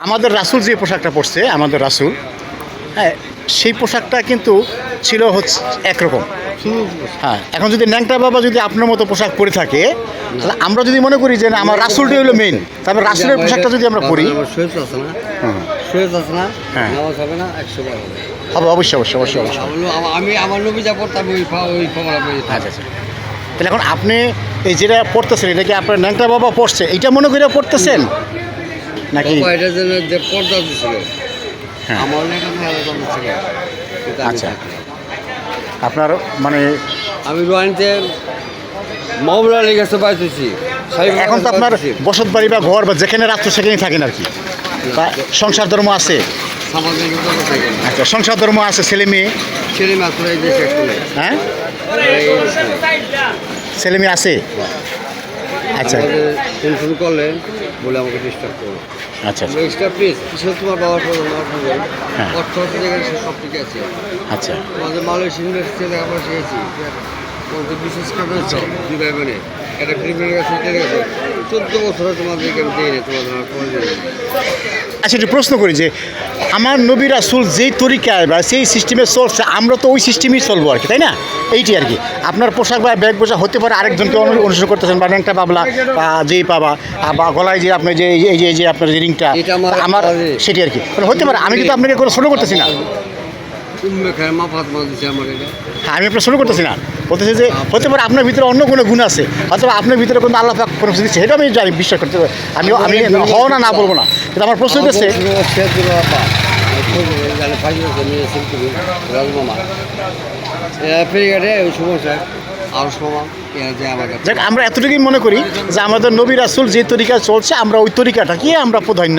আমাদের রাসুল যে পোশাকটা পরছে আমাদের রাসুল হ্যাঁ সেই পোশাকটা কিন্তু ছিল হচ্ছে একরকম। হ্যাঁ এখন যদি ন্যাংটা বাবা যদি আপনার মতো পোশাক পরে থাকে তাহলে আমরা যদি মনে করি যে না আমার রাসুলটাই হলো মেইন তারপর রাসুলের পোশাকটা যদি আমরা পরি হ্যাঁ। হবে অবশ্যই অবশ্যই অবশ্যই অবশ্যই। আমি আমার নবী যা পড়তাম ওই আচ্ছা আচ্ছা। তাহলে এখন আপনি এই যেটা পড়তেছেন এটা কি আপনার ন্যাংটা বাবা পড়ছে এইটা মনে করে পড়তেছেন? নাকি? যেন যে পর্দা হ্যাঁ। আমার ছিল। আচ্ছা। আপনার মানে আমি রোয়ানিতে মামলা লেগেছে পাইতেছি। এখন তো আপনার বসত বাড়ি বা ঘর বা যেখানে রাত্র সেখানেই থাকেন আর কি? সংসার ধর্ম আছে। আচ্ছা সংসার ধর্ম আছে ছেলে মেয়ে? ছেলে শুনে হ্যাঁ? ছেলে মেয়ে আছে? আচ্ছা। ফোন ফোন করলে বলে আমাকে ডিস্টার্ব করো। আচ্ছা আচ্ছা। প্লিজ কিসের তোমার বাবার ফোন আমার ফোন হ্যাঁ। অর্থ অর্থ জায়গায় সব ঠিক আছে। আচ্ছা। তোমাদের মালয়েশিয়া ইউনিভার্সিটি লেখাপড়া শিখেছি। তোমাদের বিশেষ করে দুই ভাই বোনে একটা ক্রিমিনাল কাছে চলে গেছে। চোদ্দ বছরে তোমাদেরকে আমি দিই তোমাদের আমার দিই আচ্ছা একটু প্রশ্ন করি যে আমার নবী রাসুল যেই তরিকায় বা সেই সিস্টেমে চলছে আমরা তো ওই সিস্টেমেই চলবো আর কি তাই না? এইটি আর কি। আপনার পোশাক বা ব্যাগ পোশাক হতে পারে আরেকজনকে অনু- অনুসরণ করতেছেন বা ন্যাংটা পাবলা বা যেই পাবা বা গলায় যে আপনার যে এই যে এই যে আপনার যে রিংটা আমার- সেটি আর কি। মানে হতে পারে আমি কিন্তু আপনাকে কোনো ছোটো করতেছি না। হ্যাঁ আমি আপনার শুরু করতেছি না। বলতেছি যে হতে পারে আপনার ভিতরে অন্য কোনো গুণ আছে, অথবা আপনার ভিতরে কোনো আল্লাহ পাক কোনো দিচ্ছে, সেটা আমি জানি, বিশ্বাস করতে পারি। আমি আমি হও না না বলব না। কিন্তু আমার প্রশ্ন হচ্ছে আমরা এতটুকুই মনে করি যে আমাদের নবী রাসুল যে তরিকা চলছে, আমরা ওই তরিকাটাকে আমরা প্রাধান্য